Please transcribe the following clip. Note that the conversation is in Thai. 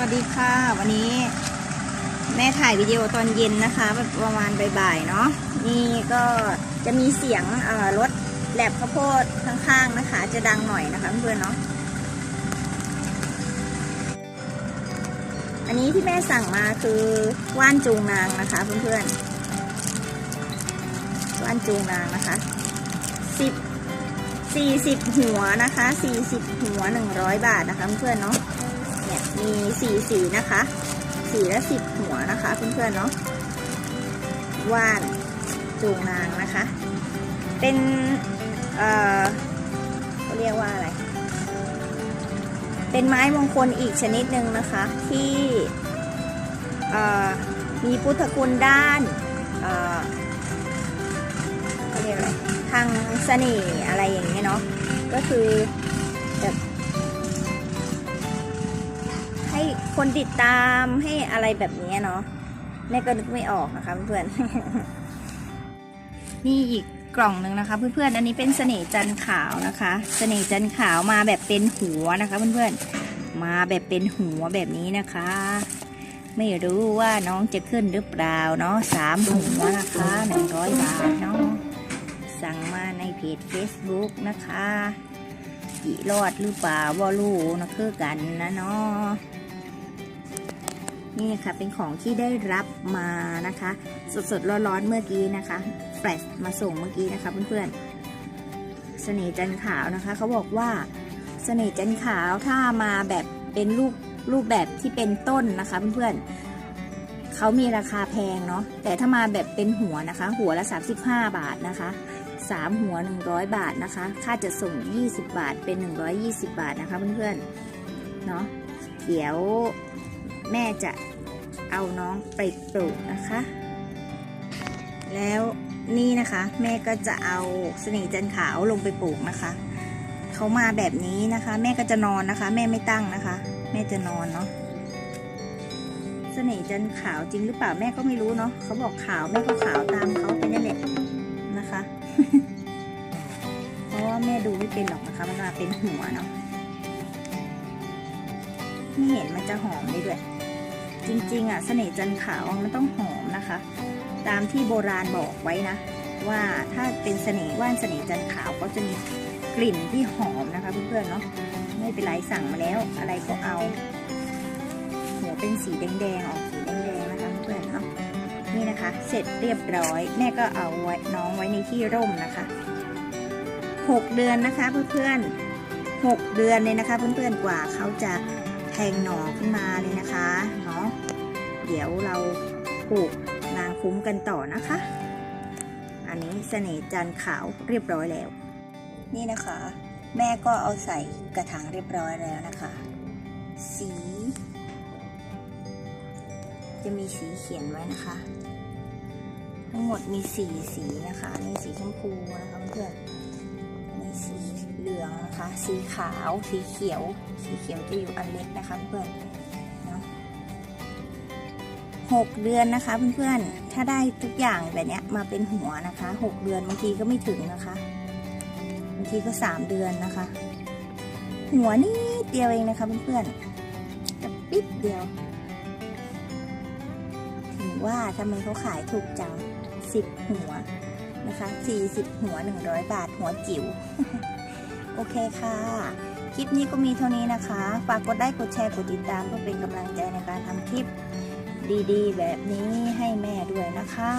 วัสดีค่ะ วันนี้แม่ถ่ายวิดีโอตอนเย็นนะคะแบบประมาณบ่ายๆเนาะนี่ก็จะมีเสียงรถแลบข้าวโพดข้างๆนะคะ จะดังหน่อยนะคะเพื่อนเนาะอันนี้ที่แม่สั่งมาคือว่านจูงนางนะคะ เพื่อนๆว่านจูงนางนะคะสิบสี่สิบหัวนะคะสี่สิบหัวหนึ่งร้อยบาทนะคะเพื่อนเนาะ เนี่ยมีสี่สีนะคะสีละสิบหัวนะคะเพื่อนๆเนาะว่านจูงนางนะคะ เป็น เอ่อเขาเรียกว่าอะไร เป็นไม้มงคลอีกชนิดหนึ่งนะคะ ที่มีพุทธคุณด้านเอ่อเขาเรียกอะไรทางเสน่ห์อะไรอย่างเงี้ยเนาะก็คือแบบ คนติดตามให้อะไรแบบนี้เนาะแม่ก็นึกไม่ออกนะคะเพื่อนๆนี่อีกกล่องหนึ่งนะคะ เพื่อนๆอันนี้เป็นเสน่ห์จันขาวนะคะ เสน่ห์จันขาวมาแบบเป็นหัวนะคะ เพื่อนๆมาแบบเป็นหัวแบบนี้นะคะ ไม่รู้ว่าน้องจะขึ้นหรือเปล่าเนาะสามหัวนะคะหนึ่งร้อยบาทเนาะสั่งมาในเพจ Facebook นะคะกี่รอดหรือเปล่าว่ารู้นะคือกันนะเนาะ นี่ค่ะเป็นของที่ได้รับมานะคะ สดๆร้อนๆเมื่อกี้นะคะแฟลชมาส่งเมื่อกี้นะคะเพื่อนๆเสน่ห์จันขาวนะคะเขาบอกว่าเสน่ห์จันขาวถ้ามาแบบเป็นรูปรูปแบบที่เป็นต้นนะคะเพื่อนๆเขามีราคาแพงเนาะแต่ถ้ามาแบบเป็นหัวนะคะ หัวละ 35 บาทนะคะสามหัว 100 บาทนะคะ ค่าจะส่ง 20 บาทเป็น 120 บาทนะคะเพื่อนๆเนาะเดี๋ยวแม่จะ เอาน้องไปปลูกนะคะ แล้วนี่นะคะ แม่ก็จะเอาเสน่ห์จันขาวลงไปปลูกนะคะเขามาแบบนี้นะคะ แม่ก็จะนอนนะคะ แม่ไม่ตั้งนะคะ แม่จะนอนเนาะเสน่ห์จันขาวจริงหรือเปล่าแม่ก็ไม่รู้เนาะเขาบอกขาวแม่ก็ขาวตามเขาไปนั่นแหละนะคะ เพราะว่าแม่ดูไม่เป็นหรอกนะคะมันมาเป็นหัวเนาะไม่เห็นมันจะหอมได้ด้วย จริงๆอะเสน่ห์จันขาวมันต้องหอมนะคะ ตามที่โบราณบอกไว้นะ ว่าถ้าเป็นเสน่ห์ว่านเสน่ห์จันขาวก็จะมีกลิ่นที่หอมนะคะเพื่อนๆเนาะไม่เป็นไรสั่งมาแล้วอะไรก็เอา หัวเป็นสีแดงๆออกสีแดงๆนะคะเพื่อนๆเนาะนี่นะคะ เสร็จเรียบร้อย แม่ก็เอาไว้น้องไว้ในที่ร่มนะคะหกเดือนนะคะเพื่อนๆหกเดือนเลยนะคะเพื่อนๆกว่าเขาจะ ทงหน่อขึ้นมาเลยนะคะเนาะเดี๋ยวเราปลูกนางคุ้มกันต่อนะคะ อันนี้เสน่ห์จันขาวเรียบร้อยแล้ว นี่นะคะ แม่ก็เอาใส่กระถางเรียบร้อยแล้วนะคะ สี จะมีสีเขียนไว้นะคะ ทั้งหมดมีสีสีนะคะนี่สีชมพูนะคะเพื่อนมีสี เหลืองนะคะ สีขาว สีเขียว สีเขียวจะอยู่อันเล็กนะคะเพื่อนหกเดือนนะคะเพื่อนๆ ถ้าได้ทุกอย่างแบบนี้มาเป็นหัวนะคะหกเดือนบางทีก็ไม่ถึงนะคะบางทีก็สามเดือนนะคะ หัวนิดเดียวเองนะคะเพื่อนๆกระปิดเดียว ถึงว่าทำไมเขาขายถูกจังสิบหัวนะคะ40หัว100บาทหัวจิ๋ว โอเคค่ะ คลิปนี้ก็มีเท่านี้นะคะ ฝากกดไลค์กดแชร์กดติดตามเพื่อเป็นกำลังใจในการทำคลิปดีๆ แบบนี้ให้แม่ด้วยนะคะ